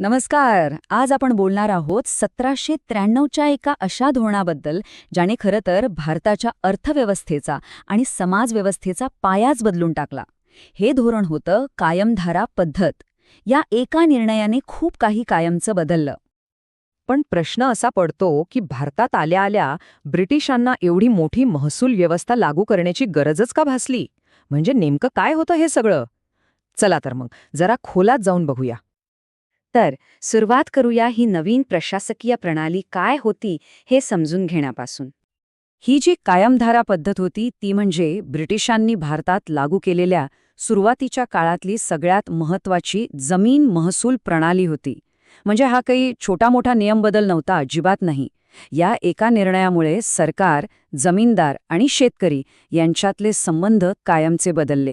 नमस्कार. आज आपण बोलणार आहोत सतराशे त्र्याण्णवच्या एका अशा धोरणाबद्दल ज्याने खरं तर भारताच्या अर्थव्यवस्थेचा आणि समाजव्यवस्थेचा पायाच बदलून टाकला. हे धोरण होतं कायमधारा पद्धत. या एका निर्णयाने खूप काही कायमचं बदललं. पण प्रश्न असा पडतो की भारतात आल्या आल्या ब्रिटिशांना एवढी मोठी महसूल व्यवस्था लागू करण्याची गरजच का भासली? म्हणजे नेमकं काय होतं हे सगळं? चला तर मग जरा खोलात जाऊन बघूया. तर सुरुवात करूया ही नवीन प्रशासकीय प्रणाली काय होती हे समजून घेण्यापासून. ही जी कायमधारा पद्धत होती ती म्हणजे ब्रिटिशांनी भारतात लागू केलेल्या सुरुवातीच्या काळातली सगळ्यात महत्वाची जमीन महसूल प्रणाली होती. म्हणजे हा काही छोटा मोठा नियम बदल नव्हता अजिबात नाही. या एका निर्णयामुळे सरकार जमीनदार आणि शेतकरी यांच्यातले संबंध कायमचे बदलले.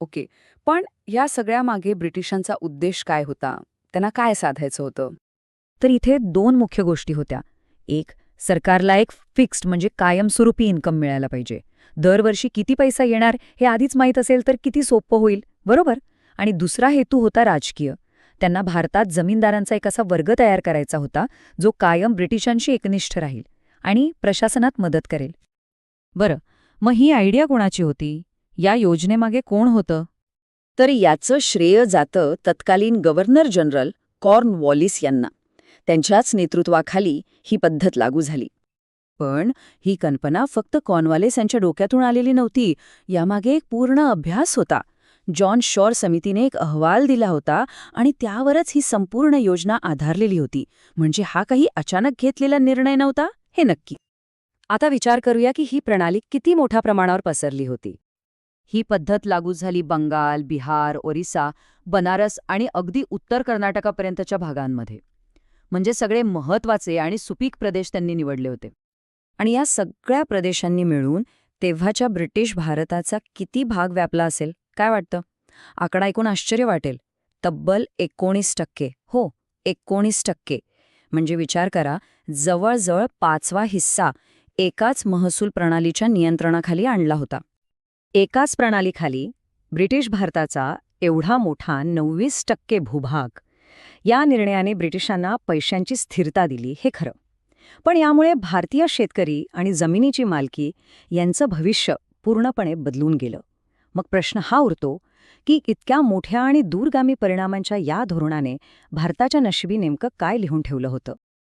ओके पण या सगळ्यामागे ब्रिटिशांचा उद्देश काय होता? त्यांना काय साधायचं होतं? तर इथे दोन मुख्य गोष्टी होत्या. एक सरकारला एक फिक्स्ड म्हणजे कायमस्वरूपी इन्कम मिळायला पाहिजे. दरवर्षी किती पैसा येणार हे आधीच माहीत असेल तर किती सोपं होईल बरोबर? आणि दुसरा हेतू होता राजकीय. त्यांना भारतात जमीनदारांचा एक असा वर्ग तयार करायचा होता जो कायम ब्रिटिशांशी एकनिष्ठ राहील आणि प्रशासनात मदत करेल. बरं मग ही आयडिया कोणाची होती? या योजनेमागे कोण होतं? तर याचं श्रेय जातं तत्कालीन गव्हर्नर जनरल कॉर्न वॉलिस यांना. त्यांच्याच नेतृत्वाखाली ही पद्धत लागू झाली. पण ही कल्पना फक्त कॉर्नवालेस यांच्या डोक्यातून आलेली नव्हती. यामागे एक पूर्ण अभ्यास होता. जॉन शॉर समितीने एक अहवाल दिला होता आणि त्यावरच ही संपूर्ण योजना आधारलेली होती. म्हणजे हा काही अचानक घेतलेला निर्णय नव्हता? हे नक्की. आता विचार करूया की ही प्रणाली किती मोठ्या प्रमाणावर पसरली होती. ही पद्धत लागू झाली बंगाल बिहार ओरिसा बनारस आणि अगदी उत्तर कर्नाटकापर्यंतच्या भागांमध्ये. म्हणजे सगळे महत्त्वाचे आणि सुपीक प्रदेश त्यांनी निवडले होते. आणि या सगळ्या प्रदेशांनी मिळून तेव्हाच्या ब्रिटिश भारताचा किती भाग व्यापला असेल काय वाटतं? आकडा ऐकून आश्चर्य वाटेल. तब्बल एकोणीस टक्के. हो एकोणीस टक्के. म्हणजे विचार करा जवळजवळ पाचवा हिस्सा एकाच महसूल प्रणालीच्या नियंत्रणाखाली आणला होता. एकाच प्रणालीखाली ब्रिटिश भारताचा एवढा मोठा नव्वीस टक्के भूभाग या निर्णयाने ब्रिटिशांना पैशांची स्थिरता दिली हे खरं. पण यामुळे भारतीय शेतकरी आणि जमिनीची मालकी यांचं भविष्य पूर्णपणे बदलून गेलं. मग प्रश्न हा उरतो की इतक्या मोठ्या आणि दूरगामी परिणामांच्या या धोरणाने भारताच्या नशिबी नेमकं काय लिहून ठेवलं होतं?